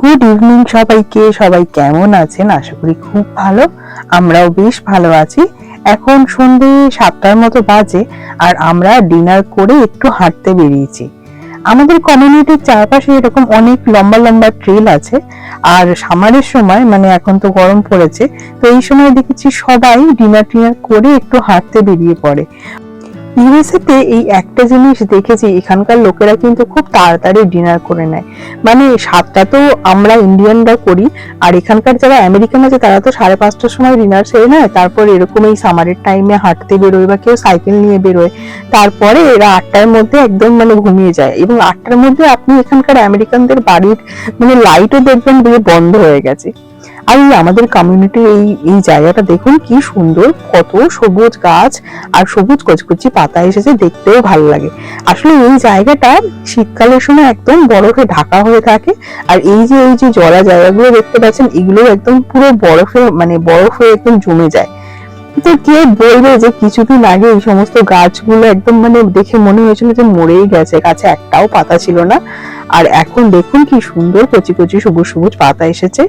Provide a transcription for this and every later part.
Good evening সবাইকে, সবাই কেমন আছেন? আশা করি খুব ভালো। আমরাও বেশ ভালো আছি। এখন সন্ধে সাতটার মতো বাজে আর আমরা ডিনার করে একটু হাঁটতে বেরিয়েছি। আমাদের কমিউনিটির চারপাশে এরকম অনেক লম্বা লম্বা ট্রেল আছে আর সামারের সময় মানে এখন তো গরম পড়েছে, তো এই সময় দেখেছি সবাই ডিনার টিনার করে একটু হাঁটতে বেরিয়ে পড়ে। ইউএসএ তে এই একটা জিনিস দেখেছি, এখানকার লোকেরা কিন্তু খুব তাড়াতাড়ি ডিনার করে নেয়। মানে সাতটা তো আমরা ইন্ডিয়ানরা করি, আর এখানকার যারা আমেরিকান আছে, তারা তো সাড়ে পাঁচটার সময় ডিনার সেরে নেয়। তারপর এরকম এই সামারের টাইমে হাঁটতে বেরোয় বা কেউ সাইকেল নিয়ে বেরোয়। তারপরে এরা আটটার মধ্যে একদম মানে ঘুমিয়ে যায়। এবং আটটার মধ্যে আপনি এখানকার আমেরিকানদের বাড়ির মানে লাইটও দেখবেন দিয়ে বন্ধ হয়ে গেছে। আর এই আমাদের কমিউনিটির এই এই জায়গাটা দেখুন, কি সুন্দর, কত সবুজ গাছ আর সবুজ কচকচি পাতা এসেছে, দেখতেও ভালো লাগে। আসলে এই জায়গাটা শীতকালের সময় একদম বরফে ঢাকা হয়ে থাকে, আর এই যে এই যে জলা জায়গাগুলো দেখতে পাচ্ছেন এগুলো একদম পুরো বরফে মানে বরফ হয়ে একদম জমে যায়। তো কে বলবে যে কিছুদিন আগে এই সমস্ত গাছগুলো একদম মানে দেখে মনে হয়েছিল যে মরেই গেছে, গাছে একটাও পাতা ছিল না। আর এখন দেখুন কি সুন্দর কচি কচি সবুজ সবুজ পাতা এসেছে।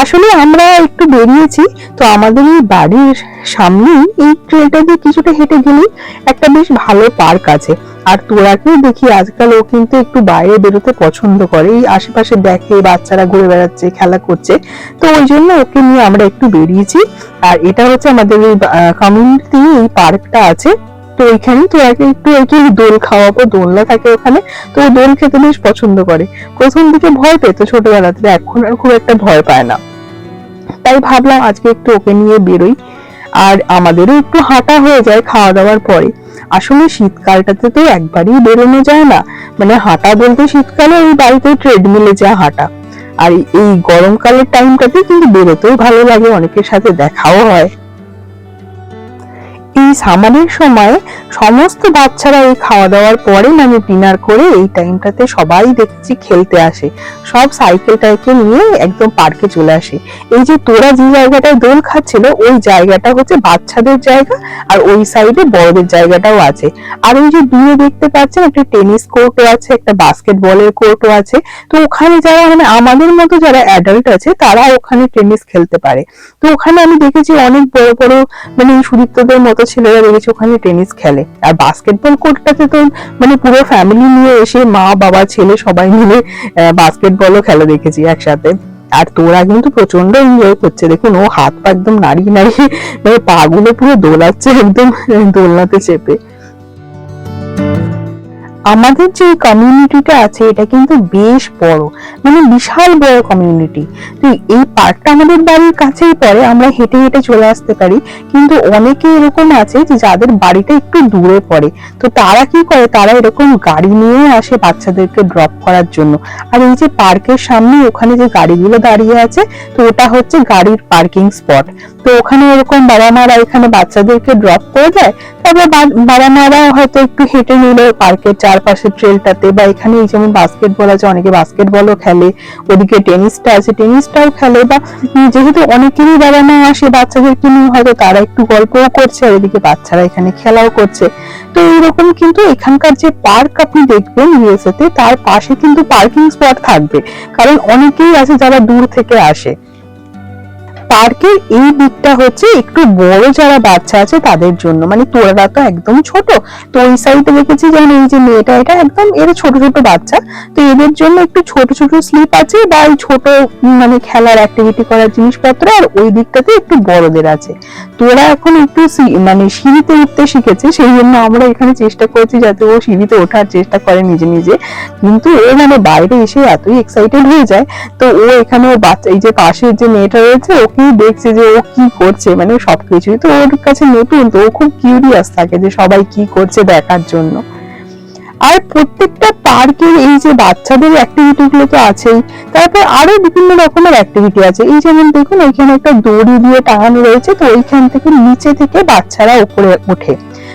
আসলে আমরা একটু বেরিয়েছি, তো আমাদের এই বাড়ির সামনেই এই ট্রেলটা দিয়ে কিছুটা হেঁটে গেলেই একটা বেশ ভালো পার্ক আছে। আর তোরাকেও দেখি আজকাল ও কিন্তু একটু বাইরে বেরোতে পছন্দ করে। এই আশেপাশে দেখে, বাচ্চারা ঘুরে বেড়াচ্ছে, খেলা করছে। তো ওই জন্য ওকে নিয়ে আমরা একটু বেরিয়েছি। আর এটা হচ্ছে আমাদের এই কমিউনিটি এই পার্কটা আছে। তো ওইখানে তো আগে একটু আর কি দোল খাওয়াবো, দোলনা থাকে ওখানে, তো ও দোল খেতে বেশ পছন্দ করে। প্রথম দিকে ভয় পেত ছোটবেলাতে এখন আর খুব একটা ভয় পায় না। তাই ভাবলাম আজকে একটু ওকে নিয়ে বেরোই, আর আমাদেরও একটু হাঁটা হয়ে যায় খাওয়া দাওয়ার পরে। আসলে শীতকালটাতে তো একবারই বেরোনো যায় না মানে হাঁটা বলতে শীতকালে ওই বাড়িতে ট্রেডমিলে যা হাঁটা। আর এই গরমকালের টাইমটাতে কিন্তু বেরোতেও ভালো লাগে, অনেকের সাথে দেখাও হয়। এই সামারের সময় সমস্ত বাচ্চারা এই খাওয়া দাওয়ার পরে মানে ডিনার করে এই টাইমটাতে সবাই দেখছি খেলতে আসে। সব সাইকেল টাইকেল নিয়ে একদম পার্কে চলে আসে। এই যে তোরা যে জায়গাটায় দোল খাচ্ছিল, ওই জায়গাটা হচ্ছে বাচ্চাদের জায়গা আর ওই সাইডে বড়দের জায়গাটাও আছে। আর ওই যে দূরে দেখতে পাচ্ছেন, একটা টেনিস কোর্টও আছে, একটা বাস্কেটবলের কোর্টও আছে। তো ওখানে যারা মানে আমাদের মতো যারা অ্যাডাল্ট আছে, তারা ওখানে টেনিস খেলতে পারে। তো ওখানে আমি দেখেছি অনেক বড় বড় মানে সুদীপ্তদের মতো ছেলেরা দেখেছি ওখানে টেনিস খেলে। আর বাস্কেটবল কোর্টটাতে তো মানে পুরো ফ্যামিলি নিয়ে এসে মা, বাবা, ছেলে সবাই মিলে বাস্কেটবলও খেলা দেখেছি একসাথে। আর তোরা কিন্তু প্রচণ্ড এনজয় করছে। দেখুন, ও হাত পা একদম নাড়িয়ে নাড়িয়ে মানে পা গুলো পুরো দোলাচ্ছে, একদম দোলনাতে চেপে। আমাদের যে কমিউনিটিটা আছে, এটা কিন্তু বেশ বড় মানে বিশাল বড় কমিউনিটি তো এই পার্কটা আমাদের বাড়ির কাছেই পড়ে, আমরা হেঁটে হেঁটে চলে আসতে পারি। কিন্তু অনেকে এরকম আছে যে যাদের বাড়িটা একটু দূরে পড়ে। তো তারা কি করে? তারা এরকম গাড়ি নিয়ে আসে বাচ্চাদেরকে ড্রপ করার জন্য। আর এই যে পার্কের সামনে ওখানে যে গাড়িগুলো দাঁড়িয়ে আছে, তো ওটা হচ্ছে গাড়ির পার্কিং স্পট তো ওখানে এরকম বাবা মারা এখানে বাচ্চাদেরকে ড্রপ করে দেয়। তারপর বাবা মারা হয়তো একটু হেঁটে নিলে পার্কের চারপাশে ট্রেলটাতে বা এখানে এই যেমন বাস্কেটবল আছে, অনেকে বাস্কেটবলও খেলে, ওদিকে টেনিসটা আছে, টেনিসটাও খেলে বা যেহেতু অনেকেরই বাবা মা আসে বাচ্চাদেরকে নিয়ে হয়তো তারা একটু গল্পও করছে আর এদিকে বাচ্চারা এখানে খেলাও করছে। তো এইরকম কিন্তু এখানকার যে পার্ক আপনি দেখবেন ইউএসএ তে, তার পাশে কিন্তু পার্কিং স্পট থাকবে। কারণ অনেকেই আছে যারা দূর থেকে আসে। পার্কের এই দিকটা হচ্ছে একটু বড় যারা বাচ্চা আছে তাদের জন্য। মানে তোরা তো একদম ছোট। তো ওই সাইডে দেখেছি যেমন এই যে মেয়েটা, এটা একদম এরা ছোট ছোট বাচ্চা। তো এদের জন্য একটু ছোট ছোট স্লিপ আছে বা এই ছোট মানে খেলার অ্যাক্টিভিটি করার জিনিসপত্র আর ওই দিকটাতে একটু বড়দের আছে। তোরা এখন একটু মানে সিঁড়িতে উঠতে শিখেছে সেই জন্য আমরা এখানে চেষ্টা করছি যাতে ও সিঁড়িতে ওঠার চেষ্টা করে নিজে নিজে। কিন্তু ও মানে বাইরে এসে এতই এক্সাইটেড হয়ে যায়। তো ও এখানে বাচ্চা, এই যে পাশের যে মেয়েটা রয়েছে, ওকে দেখছে যে ও কি করছে মানে সবকিছুই। তো ওর কাছে নতুন, তো ও খুব কিউরিয়াস থাকে যে সবাই কি করছে দেখার জন্য। আর প্রত্যেকটা পার্কের এই যে বাচ্চাদের অ্যাক্টিভিটি গুলো তো আছেই। তারপর আরও বিভিন্ন রকমের অ্যাক্টিভিটি আছে। এই যেমন দেখুন এখানে একটা দড়ি দিয়ে টাঙানো রয়েছে, তো ওইখান থেকে নিচে থেকে বাচ্চারা উপরে ওঠে।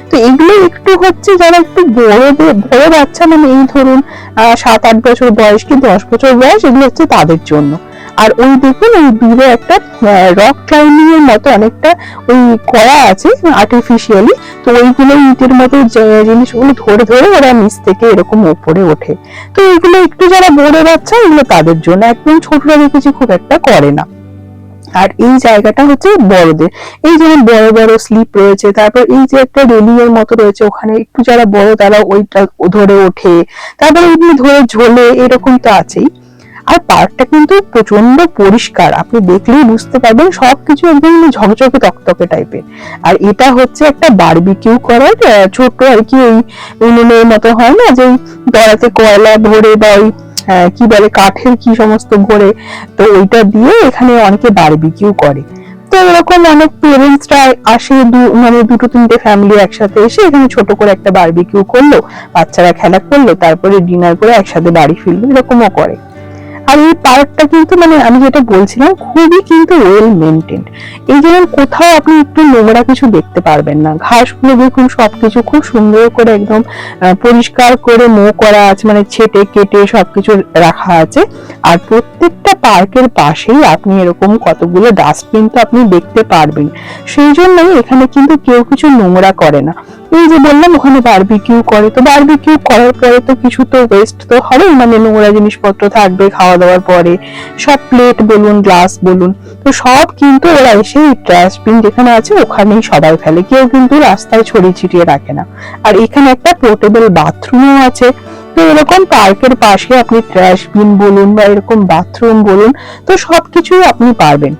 তো এগুলো একটু হচ্ছে যারা একটু বড়দের, বড় বাচ্চা মানে এই ধরুন সাত আট বছর বয়স কি দশ বছর বয়স, এগুলো হচ্ছে তাদের জন্য। আর ওই দেখুন, ওই দূরে একটা রক ক্লাইম্বিং এর মতো অনেকটা ওই করা আছে আর্টিফিশিয়ালি তো ওইগুলো ইটের মতো জিনিসগুলো ধরে ধরে ওরা নিচ থেকে এরকম ওপরে ওঠে। তো এগুলো একটু যারা বড় বাচ্চা, এগুলো তাদের জন্য একদম ছোটরা দেখেছি খুব একটা করে না। আর এই জায়গাটা হচ্ছে বড়দের। এই যেমন বড় বড় স্লিপ রয়েছে, তারপর এই যে একটা রেলিং এর মতো রয়েছে, ওখানে একটু যারা বড় তারা ওইটা ধরে ওঠে। তারপরে এমনি ধরে ঝোলে, এরকম তো আছেই। আর পার্কটা কিন্তু প্রচণ্ড পরিষ্কার। আপনি দেখলেই বুঝতে পারবেন সবকিছু একদম ঝকঝকে তকতকে টাইপের আর এটা হচ্ছে একটা বারবিকিউ করার ছোট আর কি ওই উনুনের মতো হয় না? যে দড়াতে কয়লা ভরে বা ওই কি বলে কাঠের কি সমস্ত ভরে। তো ওইটা দিয়ে এখানে অনেকে বারবিকিউ করে। তো এরকম অনেক পেরেন্টসরা আসে দু- মানে দুটো, তিনটে ফ্যামিলি একসাথে এসে এখানে ছোট করে একটা বারবিকিউ করল, বাচ্চারা খেলা করল, তারপরে ডিনার করে একসাথে বাড়ি ফিরলো, এরকমও করে। আর এই পার্কটা কিন্তু মানে আমি যেটা বলছিলাম, খুবই কিন্তু ওয়েল মেনটেন্ড এই যেমন কোথাও আপনি একটু নোংরা কিছু দেখতে পারবেন না। ঘাসগুলো দেখুন, সবকিছু খুব সুন্দর করে একদম পরিষ্কার করে মো করা আছে মানে ছেটে কেটে সবকিছু রাখা আছে। আর প্রত্যেকটা পার্কের পাশেই আপনি এরকম কতগুলো ডাস্টবিন তো আপনি দেখতে পারবেন। সেই জন্যই এখানে কিন্তু কেউ কিছু নোংরা করে না। এই যে বললাম, ওখানে বারবিকিউ করে। তো বারবিকিউ করার পরে তো কিছু তো ওয়েস্ট তো হবেই মানে নোংরা জিনিসপত্র থাকবে খাওয়া দাওয়ার পরে। সব প্লেট বলুন গ্লাস বলুন, তো সব কিন্তু ওরা এসে ট্রাস্টবিন যেখানে আছে, ওখানেই সবাই ফেলে। কেউ কিন্তু রাস্তায় ছড়িয়ে ছিটিয়ে রাখে না। আর এখানে একটা পোর্টেবল বাথরুমও আছে। তো এরকম পার্কের পাশে আপনি ট্র্যাশ বিন বলুন বা এরকম বাথরুম বলুন, তো সবকিছুই আপনি পারবেন।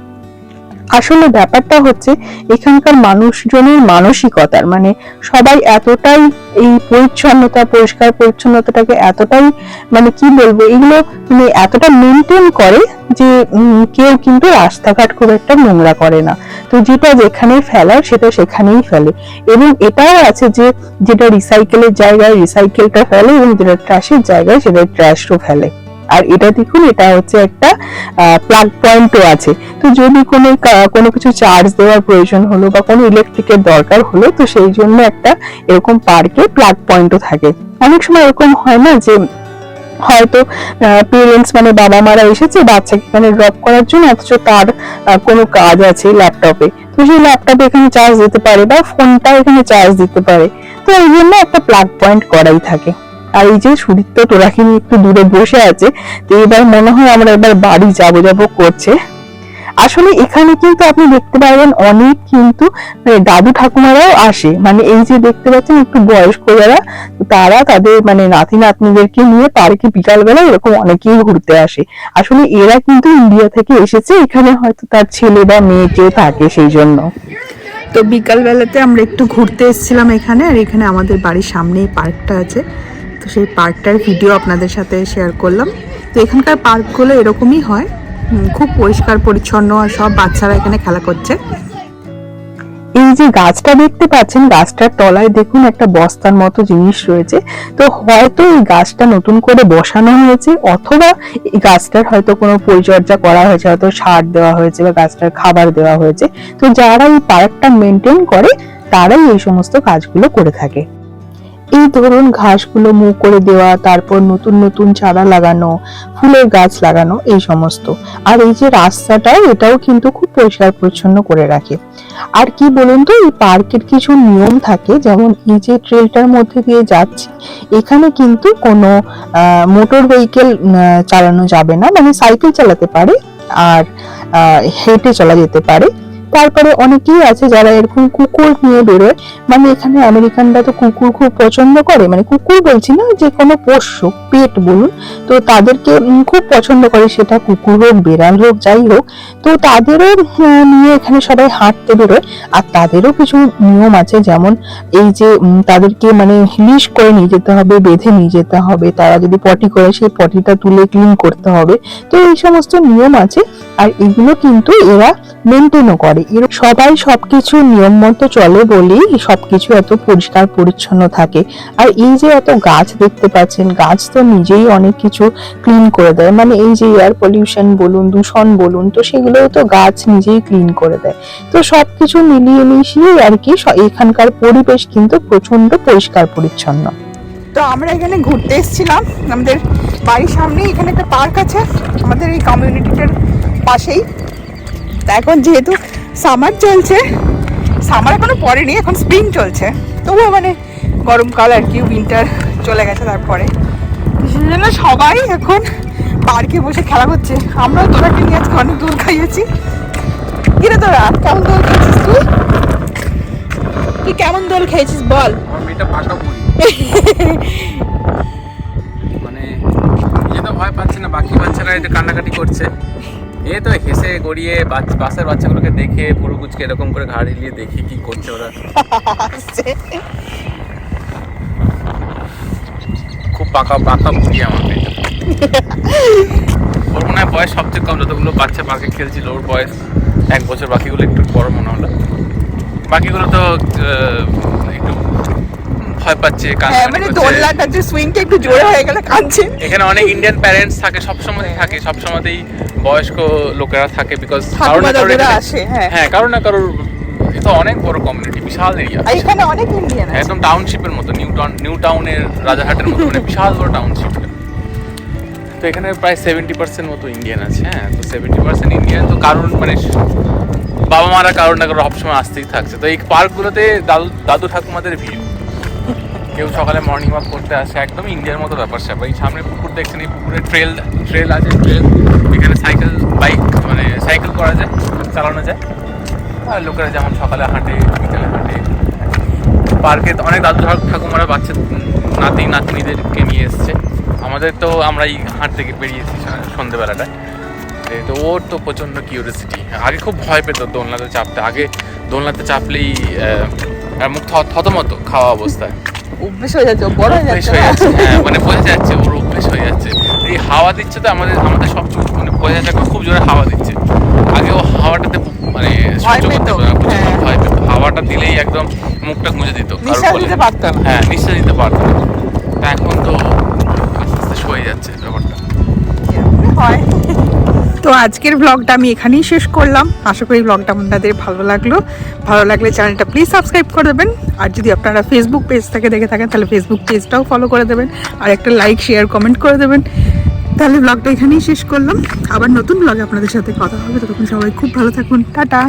আসলে ব্যাপারটা হচ্ছে, এখানকার মানুষজনের মানসিকতার মানে সবাই এতটাই এই পরিচ্ছন্নতা, পরিষ্কার পরিচ্ছন্নতাটাকে এতটাই মানে কি বলব, এগুলো মানে এতটা মেনটেন করে যে কেউ কিন্তু রাস্তাঘাট খুব একটা নোংরা করে না। তো যেটা যেখানে ফেলার সেটা সেখানেই ফেলে। এবং এটাও আছে যে, যেটা রিসাইকেলের জায়গায় রিসাইকেলটা ফেলে এবং যেটা ট্র্যাশের জায়গায়, সেটা ট্র্যাশও ফেলে। আর এটা দেখুন, এটা হচ্ছে একটা প্লাগ পয়েন্টও আছে। তো যদি কোনো কোনো কিছু চার্জ দেওয়ার প্রয়োজন হলো বা কোনো ইলেকট্রিকের দরকার হলো, তো সেই জন্য একটা এরকম পার্কে প্লাগ পয়েন্টও থাকে। অনেক সময় এরকম হয় না যে, হয়তো পেরেন্টস মানে বাবা মারা এসেছে, বাচ্চাকে এখানে ড্রপ করার জন্য, অথচ তার কোনো কাজ আছে ল্যাপটপে তো সেই ল্যাপটপে এখানে চার্জ দিতে পারে বা ফোনটা এখানে চার্জ দিতে পারে। তো এই জন্য একটা প্লাগ পয়েন্ট করাই থাকে। আর এই যে সুদীপ্ত তোরাকে নিয়ে একটু দূরে বসে আছে, তো এবার মনে হয় আমরা এবার বাড়ি যাব যাব করছে। আসলে এখানে কিন্তু আপনি দেখতে পারবেন অনেক কিন্তু মানে দাদু ঠাকুমারাও আসে। মানে এই যে দেখতে পাচ্ছেন একটু বয়স্ক যারা তারা তাদের মানে নাতি নাতনিদেরকে নিয়ে পার্কে বিকালবেলা এরকম অনেকেই ঘুরতে আসে। আসলে এরা কিন্তু ইন্ডিয়া থেকে এসেছে, এখানে হয়তো তার ছেলে বা মেয়ে কেউ থাকে সেই জন্য। তো বিকালবেলাতে আমরা একটু ঘুরতে এসেছিলাম এখানে, আর এখানে আমাদের বাড়ির সামনেই পার্কটা আছে। তো সেই পার্কটার ভিডিও আপনাদের সাথে শেয়ার করলাম। তো এখানকার পার্কগুলো এরকমই হয়। খুব পরিষ্কার, পরিচ্ছন্ন আর সব বাচ্চারা এখানে খেলা করছে। এই যে গাছটা দেখতে পাচ্ছেন, গাছটার তলায় দেখুন একটা বস্তার মতো জিনিস রয়েছে। তো হয়তো এই গাছটা নতুন করে বসানো হয়েছে, অথবা এই গাছটার হয়তো কোনো পরিচর্যা করা হয়েছে, হয়তো সার দেওয়া হয়েছে বা গাছটার খাবার দেওয়া হয়েছে। তো যারা এই পার্কটা মেনটেন করে, তারাই এই সমস্ত কাজগুলো করে থাকে। এই ধরুন ঘাসগুলো মুখ করে দেওয়া, তারপর নতুন নতুন চারা লাগানো, ফুলের গাছ লাগানো, এই সমস্ত। আর এই যে রাস্তাটা এটাও কিন্তু খুব পরিষ্কার পরিচ্ছন্ন করে রাখে। আর কি বলুন তো, এই পার্কের কিছু নিয়ম থাকে, যেমন এই যে ট্রেলটার মধ্যে দিয়ে যাচ্ছি, এখানে কিন্তু কোনো মোটর ভেহিকেল চালানো যাবে না। মানে সাইকেল চালাতে পারে, আর হেঁটে চলা যেতে পারে। তারপরে অনেকেই আছে যারা এরকম কুকুর নিয়ে বেরোয়। মানে এখানে আমেরিকানরা তো কুকুর খুব পছন্দ করে। মানে কুকুর বলছি না, যে কোনো পোষ্য, পেট বলুন। তো তাদেরকে খুব পছন্দ করে সেটা কুকুর হোক, বেড়াল হোক, যাই হোক। তো তাদেরও নিয়ে এখানে সবাই হাঁটতে বেরোয়। আর তাদেরও কিছু নিয়ম আছে, যেমন এই যে তাদেরকে মানে লিশ করে নিয়ে যেতে হবে, বেঁধে নিয়ে যেতে হবে। তারা যদি পটি করে, সেই পটিটা তুলে ক্লিন করতে হবে। তো এই সমস্ত নিয়ম আছে। আর এগুলো কিন্তু এরা মেনটেনও করে। এর সবাই সবকিছু নিয়ম মতো চলে বলেই সবকিছু এত পরিষ্কার পরিচ্ছন্ন থাকে। আর এই যে এত গাছ দেখতে পাচ্ছেন, গাছ তো নিজেই অনেক কিছু ক্লিন করে দেয়। মানে এই যে এয়ার পলিউশন বলুন, দূষণ বলুন, তো সেগুলো তো গাছ নিজেই ক্লিন করে দেয়। তো সবকিছু মিলিয়ে মিশিয়ে আর কি এখানকার পরিবেশ কিন্তু প্রচণ্ড পরিষ্কার পরিচ্ছন্ন। তো আমরা এখানে ঘুরতে এসেছিলাম। আমাদের বাড়ির সামনেই এখানে একটা পার্ক আছে, আমাদের এই কমিউনিটিটার পাশেই। এখন যেহেতু সামার চলছে। সামার এখনও পড়েনি এখন স্প্রিং চলছে। তবুও মানে গরমকাল আর কি উইন্টার চলে গেছে তারপরে। জন্য সবাই এখন পার্কে বসে খেলা করছে আমরাও তোরাকে নিয়ে আজকে অনেক দূর খাইয়েছি। কিরে তোরা কেমন দোল খেয়েছিস তুই? তুই কেমন দোল খেয়েছিস বল। মানে ভয় পাচ্ছে না বাকি বাচ্চারা এটা কান্নাকাটি করছে। এ তো হেসে গড়িয়ে বাসের বাচ্চাগুলোকে দেখে পুরো কুচকে এরকম করে ঘাড় হিলিয়ে দেখি কি করছে ওরা। খুব পাকা পাকা বুড়ি আমার ওর মনে হয় বয়স সবচেয়ে কম যতগুলো বাচ্চা পাকে খেলছিল ওর বয়স এক বছর বাকিগুলো একটু বড় মনে হলো। বাকিগুলো তো একটু ভয় পাচ্ছে হ্যাঁ মানে দোলনাটা যে সুইংটা একটু জোরে হয়ে গেলে কাঁদছে। এখানে অনেক ইন্ডিয়ান প্যারেন্টস থাকে সবসময় থাকে সবসময়তেই বয়স্ক লোকেরা থাকে বিকজ ঠাকুমা দাদুরা আসে, হ্যাঁ। হ্যাঁ কারোর না কারোর এ তো অনেক বড় কমিউনিটি বিশাল এরিয়া এখানে অনেক ইন্ডিয়ান আছে। একদম টাউনশিপের মতো নিউ টাউন নিউ টাউনের রাজাহাটের মতো মানে বিশাল বড় টাউনশিপ তো এখানে প্রায় সেভেন্টি পার্সেন্ট মতো ইন্ডিয়ান আছে হ্যাঁ তো সেভেন্টি পার্সেন্ট ইন্ডিয়ান তো কারণ মানে বাবা মারা কারোর না কারোর সবসময় আসতেই থাকছে। তো এই পার্কগুলোতে দাদু দাদু ঠাকুমাদের ভিড়। কেউ সকালে মর্নিং ওয়াক করতে আসে, একদম ইন্ডিয়ার মতো ব্যাপার স্যাপার। এই সামনে পুকুর দেখছেন, এই পুকুরে ট্রেল ট্রেল আছে ট্রেল এখানে সাইকেল বাইক মানে সাইকেল করা যায়, চালানো যায়। আর লোকেরা যেমন সকালে হাঁটে, বিকেলে হাঁটে। পার্কে অনেক দাদু ঠাক- ঠাকুমারা বাচ্চা, নাতি, নাতনিদেরকে নিয়ে এসছে। আমাদের তো আমরা এই হাঁট থেকে বেরিয়েছি সা- সন্ধেবেলাটায় তো ওর তো প্রচণ্ড কিউরিয়াসিটি আগে খুব ভয় পেত দোলনাতে চাপতে। আগে দোলনাতে চাপলেই মুখ থতমত খাওয়া অবস্থায়। অভ্যেস হয়ে যাচ্ছে বড় হয়ে যাচ্ছে। হয়ে মানে বোঝা যাচ্ছে ওর অভ্যেস হয়ে যাচ্ছে। এই হাওয়া দিচ্ছে তো আমাদের আমাদের সব মানে বোঝা যাচ্ছে খুব জোরে হাওয়া দিচ্ছে। আগে ও হাওয়াটাতে মানে সহ্য করতে হ্যাঁ। ভয় পেত। হাওয়াটা দিলেই একদম মুখটা গুঁজে দিত হ্যাঁ নিঃশ্বাস দিতে পারতো না। তো আজকের ব্লগটা আমি এখানেই শেষ করলাম। আশা করি ব্লগটা আপনাদের ভালো লাগল। ভালো লাগলে চ্যানেলটা প্লিজ সাবস্ক্রাইব করে দেবেন। আর যদি আপনারা ফেসবুক পেজ থেকে দেখে থাকেন, তাহলে ফেসবুক পেজটাও ফলো করে দেবেন। আর একটা লাইক শেয়ার কমেন্ট করে দেবেন। তাহলে ব্লগটা এখানেই শেষ করলাম। আবার নতুন ব্লগে আপনাদের সাথে কথা হবে। ততক্ষণ সবাই খুব ভালো থাকুন। টাটা!